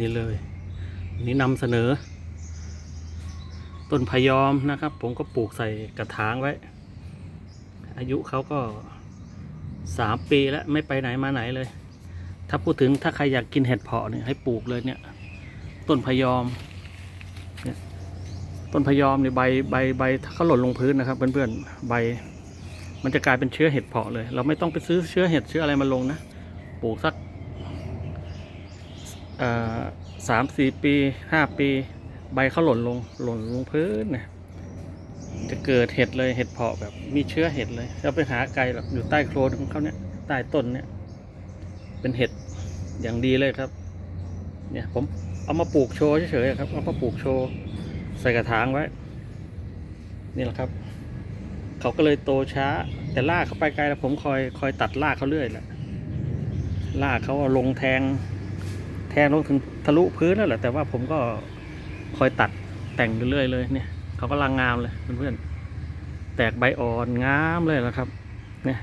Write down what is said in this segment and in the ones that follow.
นี่เลยนี่นำเสนอ ต้นพยอมนะครับ ผมก็ปลูกใส่กระถางไว้ อายุเขาก็สามปีแล้วไม่ไปไหนมาไหนเลย ถ้าพูดถึงถ้าใครอยากกินเห็ดเพาะเนี่ยให้ปลูกเลยเนี่ย ต้นพยอมเนี่ยต้นพยอมเนี่ยใบใบใบถ้าเขาหล่นลงพื้นนะครับ เพื่อนๆใบ มันจะกลายเป็นเชื้อเห็ดเพาะเลย เราไม่ต้องไปซื้อเชื้อเห็ดเชื้ออะไรมาลงนะปลูกสัก สามสี่ปีห้าปี ใบเขาหล่นลงหล่นลงพื้นเนี่ยจะเกิดเห็ดเลยเห็ดเพาะแบบมีเชื้อเห็ดเลยเราไปหาไกลแบบอยู่ใต้โคลนของเขาเนี่ยใต้ต้นเนี่ย เป็นเห็ดอย่างดีเลยครับ เนี่ยผมเอามาปลูกโชว์เฉยๆครับเอามาปลูกโชว์ใส่กระถางไว้ นี่แหละครับ เขาก็เลยโตช้า แต่ลากเขาไปไกลแล้วผมคอยคอยตัดลากเขาเรื่อยแหละลากเขาลงแทง แทงลงถึงทะลุพื้นแล้วแหละแต่ว่าผมก็คอยตัดแต่งอยู่เรื่อยเลยเนี่ยเขาก็ลังงามเลยเพื่อนๆแตกใบอ่อนงามเลยนะครับ เนี่ย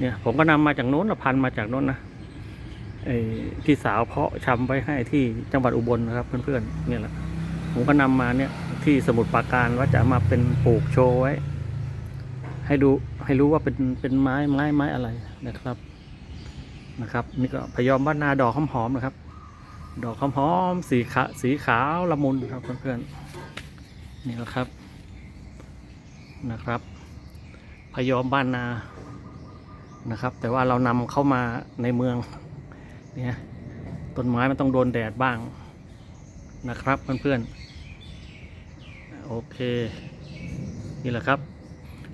เนี่ยผมก็นำมาจากโน้นนะพันมาจากโน้นนะไอ้ที่สาวเพาะชำไว้ให้ที่จังหวัดอุบลนะครับ เพื่อนๆเนี่ยแหละผมก็นำมาเนี่ยที่สมุทรปราการว่าจะมาเป็นปลูกโชว์ไว้ ให้ดูให้รู้ว่าเป็นเป็นไม้ไม้ไม้อะไรนะครับ นะครับนี่ก็พยอมบ้านนาดอกหอมๆนะครับ ดอกหอมๆสีขาวสีขาวละมุนครับเพื่อนๆนี่แหละครับนะครับ พยอมบ้านนานะครับ แต่ว่าเรานำเข้ามาในเมืองเนี่ยต้นไม้มันต้องโดนแดดบ้างนะครับเพื่อนๆโอเคนี่แหละครับ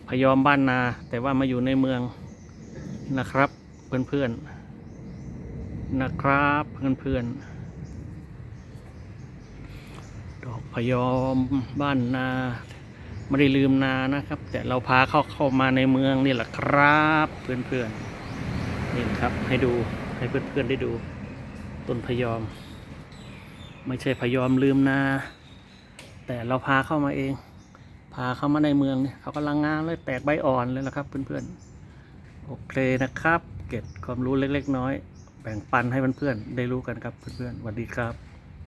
พยอมบ้านนาแต่ว่ามาอยู่ในเมืองนะครับเพื่อนๆ นะครับเพื่อนๆ ดอกพยอมบ้านนา ไม่ได้ลืมนานะครับ แต่เราพาเข้าเข้ามาในเมืองนี่แหละครับ เพื่อนๆ นี่นะครับให้ดูให้เพื่อนๆได้ดู ต้นพยอม ไม่ใช่พยอมลืมนา แต่เราพาเข้ามาเอง พาเข้ามาในเมืองเนี่ยเขากำลังงานเลยแตกใบอ่อนเลยละครับ เพื่อนๆ โอเคนะครับ เก็บความรู้เล็กๆน้อย แบ่งปันให้เพื่อนๆได้รู้กันครับเพื่อนๆสวัสดีครับ